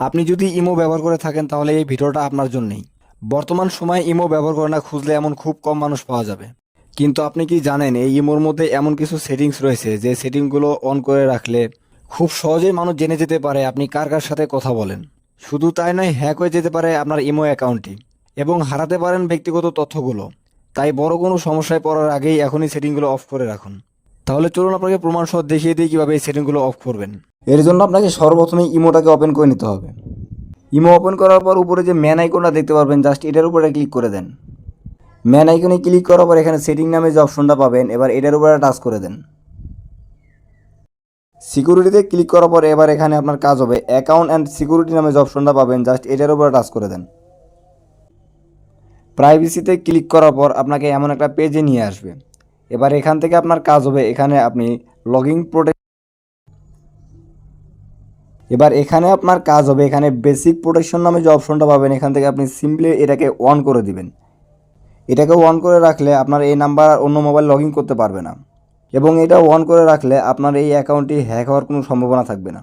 আপনি যদি ইমো ব্যবহার করে থাকেন, তাহলে এই ভিডিওটা আপনার জন্যই। বর্তমান সময়ে ইমো ব্যবহার করে না, খুঁজলে এমন খুব কম মানুষ পাওয়া যাবে। কিন্তু আপনি কি জানেন, এই ইমোর মধ্যে এমন কিছু সেটিংস রয়েছে, যে সেটিংগুলো অন করে রাখলে খুব সহজেই মানুষ জেনে যেতে পারে আপনি কার কার সাথে কথা বলেন। শুধু তাই নয়, হ্যাক হয়ে যেতে পারে আপনার ইমো অ্যাকাউন্টটি এবং হারাতে পারেন ব্যক্তিগত তথ্যগুলো। তাই বড় কোনো সমস্যায় পড়ার আগেই এখনই সেটিংগুলো অফ করে রাখুন। তাহলে চলুন আপনাকে প্রমাণ সহ দেখিয়ে দিই কীভাবে এই সেটিংগুলো অফ করবেন। এর জন্য আপনাকে সর্বপ্রথমে ইমোটাকে ওপেন করে নিতে হবে। ইমো ওপেন করার পর উপরে যে ম্যান আইকনটা দেখতে পারবেন জাস্ট এটার উপরে ক্লিক করে দেন। ম্যান আইকনে ক্লিক করার পর এখানে সেটিং নামে যে অপশনটা পাবেন, এবার এটার উপরে টাচ করে দেন। সিকিউরিটিতে ক্লিক করার পর এবার এখানে আপনার কাজ হবে। অ্যাকাউন্ট অ্যান্ড সিকিউরিটি নামে যে অপশনটা পাবেন জাস্ট এটার উপরে টাচ করে দেন। প্রাইভেসিতে ক্লিক করার পর আপনাকে এমন একটা পেজে নিয়ে আসবে। এবার এখান থেকে আপনার কাজ হবে, এখানে আপনি লগিং প্রোটেক্ট এবার এখানে আপনার কাজ হবে, এখানে বেসিক প্রোটেকশন নামে যে অপশনটা পাবেন, এখান থেকে আপনি সিম্পলি এটাকে অন করে দিবেন। এটাকে অন করে রাখলে আপনার এই নাম্বার আর অন্য মোবাইল লগ করতে পারবে না। এবং এটা অন করে রাখলে আপনার এই অ্যাকাউন্টটি হ্যাক হওয়ার কোনো সম্ভাবনা থাকবে না।